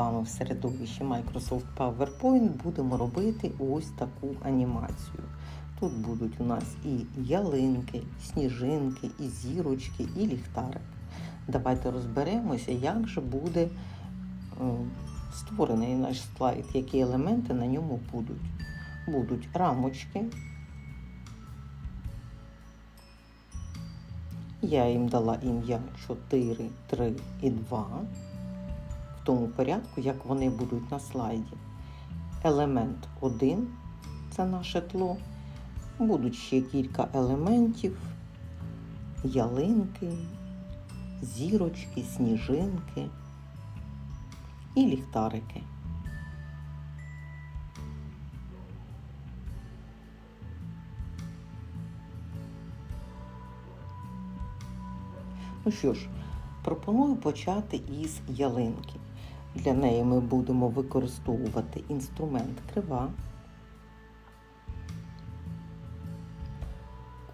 вами в середовищі Microsoft PowerPoint будемо робити ось таку анімацію. Тут будуть у нас і ялинки, і сніжинки, і зірочки, і ліхтарик. Давайте розберемося, як же буде е, створений наш слайд, які елементи на ньому будуть. Будуть рамочки. Я їм дала ім'я 4, 3 і 2 в тому порядку, як вони будуть на слайді. Елемент 1 це наше тло. Будуть ще кілька елементів, ялинки, зірочки, сніжинки і ліхтарики. Ну що ж, пропоную почати із ялинки. Для неї ми будемо використовувати інструмент крива.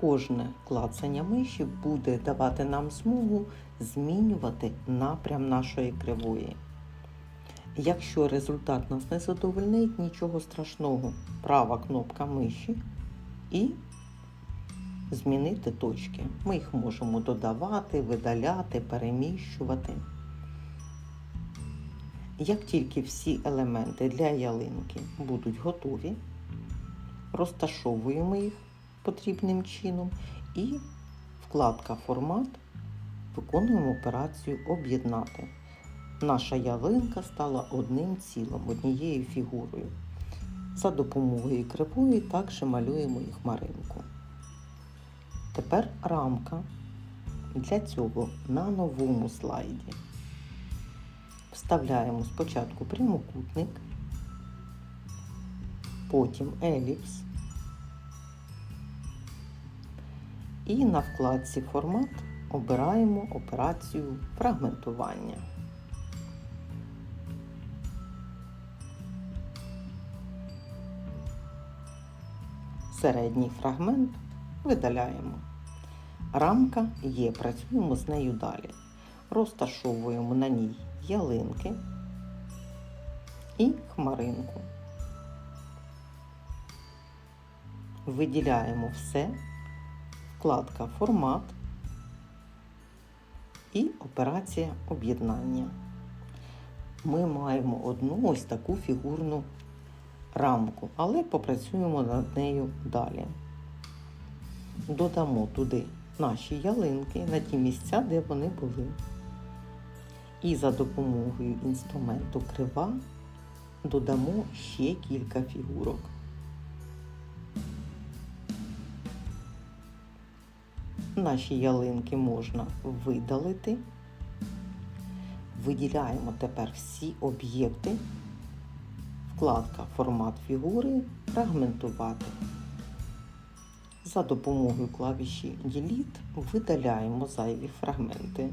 Кожне клацання миші буде давати нам змогу змінювати напрям нашої кривої. Якщо результат нас не задовольнить, нічого страшного. Права кнопка миші і змінити точки. Ми їх можемо додавати, видаляти, переміщувати. Як тільки всі елементи для ялинки будуть готові, розташовуємо їх потрібним чином і вкладка Формат виконуємо операцію Об'єднати. Наша ялинка стала одним цілим, однією фігурою. За допомогою кривої також малюємо і хмаринку. Тепер рамка для цього на новому слайді. Вставляємо спочатку прямокутник, потім еліпс і на вкладці Формат обираємо операцію фрагментування. Середній фрагмент видаляємо. Рамка є, працюємо з нею далі. Розташовуємо на ній ялинки і хмаринку. Виділяємо все, вкладка Формат і операція об'єднання. Ми маємо одну ось таку фігурну рамку, але попрацюємо над нею далі. Додамо туди наші ялинки на ті місця, де вони були. І за допомогою інструменту крива додамо ще кілька фігурок. Наші ялинки можна видалити. Виділяємо тепер всі об'єкти. Вкладка Формат фігури фрагментувати. За допомогою клавіші Delete видаляємо зайві фрагменти.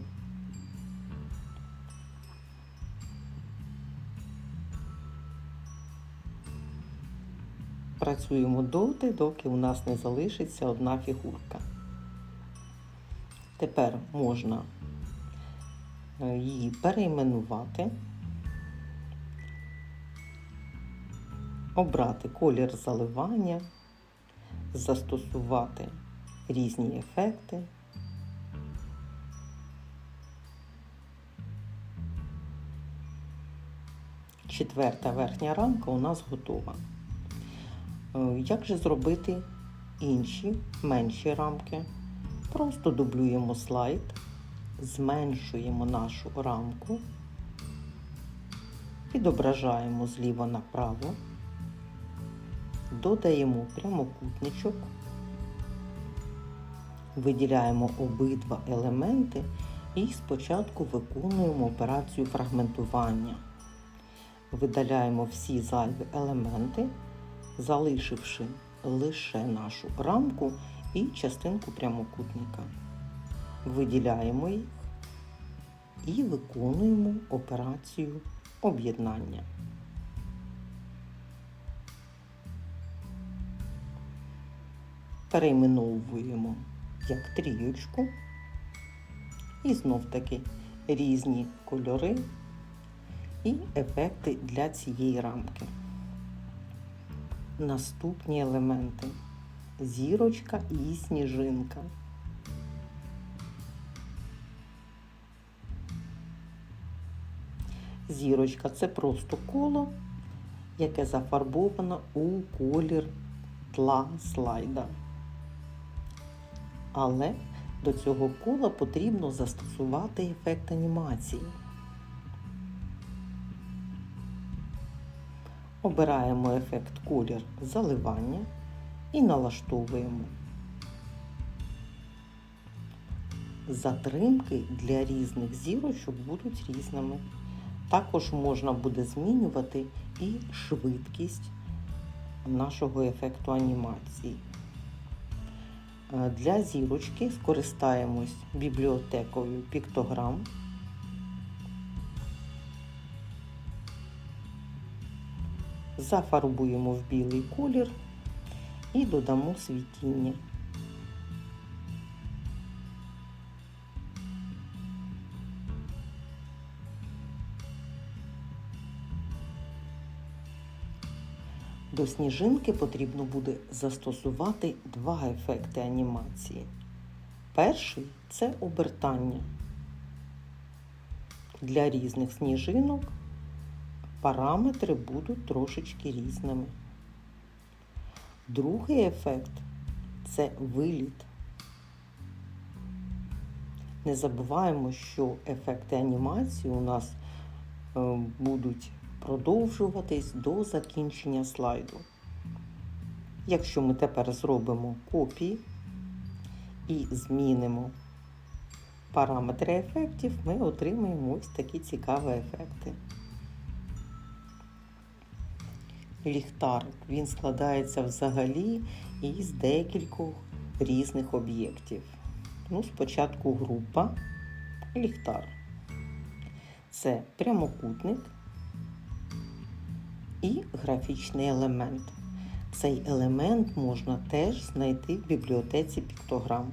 Працюємо доти, доки у нас не залишиться одна фігурка. Тепер можна е, її перейменувати, обрати колір заливання, застосувати різні ефекти. Четверта верхня рамка у нас готова. Е, Як же зробити інші менші рамки? Просто дублюємо слайд, зменшуємо нашу рамку, відображаємо зліва направо, додаємо прямокутничок, виділяємо обидва елементи і спочатку виконуємо операцію фрагментування. Видаляємо всі зайві елементи, залишивши лише нашу рамку і частинку прямокутника. Виділяємо їх і виконуємо операцію об'єднання. Перейменовуємо як трієчку і знов таки різні кольори і ефекти для цієї рамки. Наступні елементи зірочка і сніжинка. Зірочка це просто коло, яке зафарбовано у колір тла слайда. Але до цього кола потрібно застосувати ефект анімації. Обираємо ефект колір заливання і налаштовуємо. Затримки для різних зірочок будуть різними. Також можна буде змінювати і швидкість нашого ефекту анімації. Е, Для зірочки скористаємось бібліотекою піктограм. Зафарбуємо в білий колір і додамо світіння. До сніжинки потрібно буде застосувати два ефекти анімації. Перший це обертання. Для різних сніжинок параметри будуть трошечки різними. Другий ефект це виліт. Не забуваємо, що ефекти анімації у нас е, будуть продовжуватись до закінчення слайду. Якщо ми тепер зробимо копії і змінимо параметри ефектів, ми отримаємо ось такі цікаві ефекти. Ліхтарик він складається взагалі із декількох різних об'єктів. Ну, спочатку група ліхтар. Це прямокутник і графічний елемент. Цей елемент можна теж знайти в бібліотеці піктограм.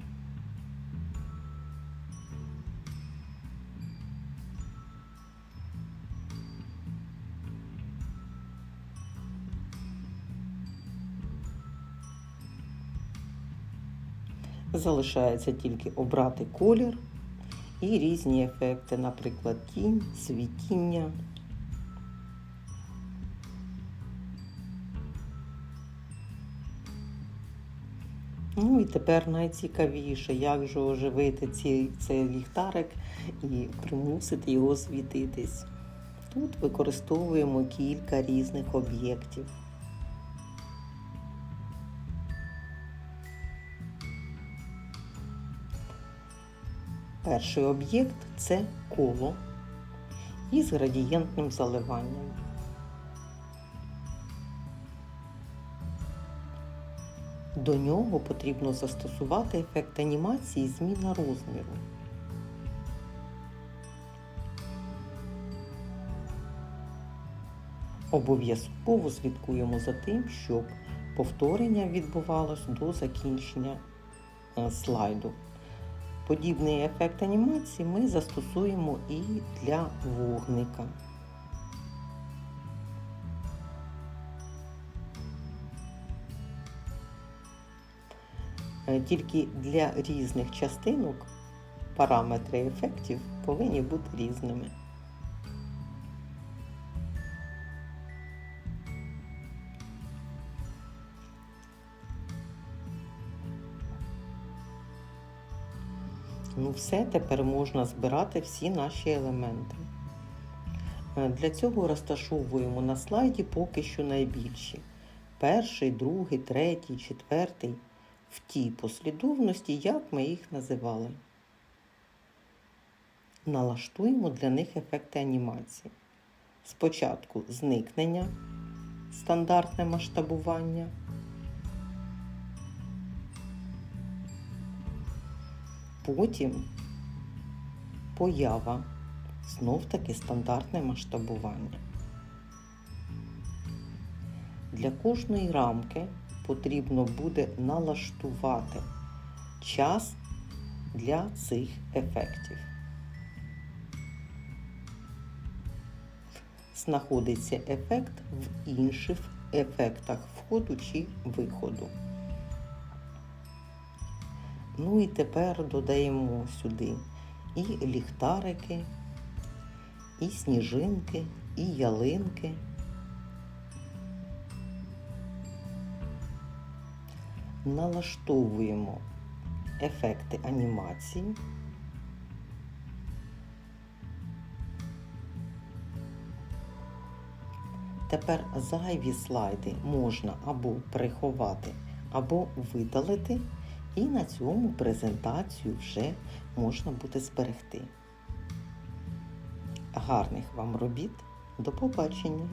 Залишається тільки обрати колір і різні ефекти, наприклад, тінь, світіння. Ну і тепер найцікавіше, як же оживити ці, цей ліхтарик і примусити його світитись. Тут використовуємо кілька різних об'єктів. Перший об'єкт це коло із градієнтним заливанням. До нього потрібно застосувати ефект анімації зміна розміру. Обов'язково слідкуємо за тим, щоб повторення відбувалось до закінчення е, слайду. Подібний ефект анімації ми застосуємо і для вогника. Е, Тільки для різних частинок параметри ефектів повинні бути різними. Ну все, тепер можна збирати всі наші елементи. Е, Для цього розташовуємо на слайді поки що найбільші. Перший, другий, третій, четвертий в тій послідовності, як ми їх називали. Налаштуємо для них ефекти анімації. Спочатку зникнення, стандартне масштабування. Потім поява, знов таки стандартне масштабування. Для кожної рамки потрібно буде налаштувати час для цих ефектів. знаходиться ефект в інших ефектах входу чи виходу. Ну і тепер додаємо сюди і ліхтарики, і сніжинки, і ялинки. Налаштовуємо ефекти анімації. Тепер зайві слайди можна або приховати, або видалити, і на цьому презентацію вже можна буде зберегти. Гарних вам робіт! До побачення!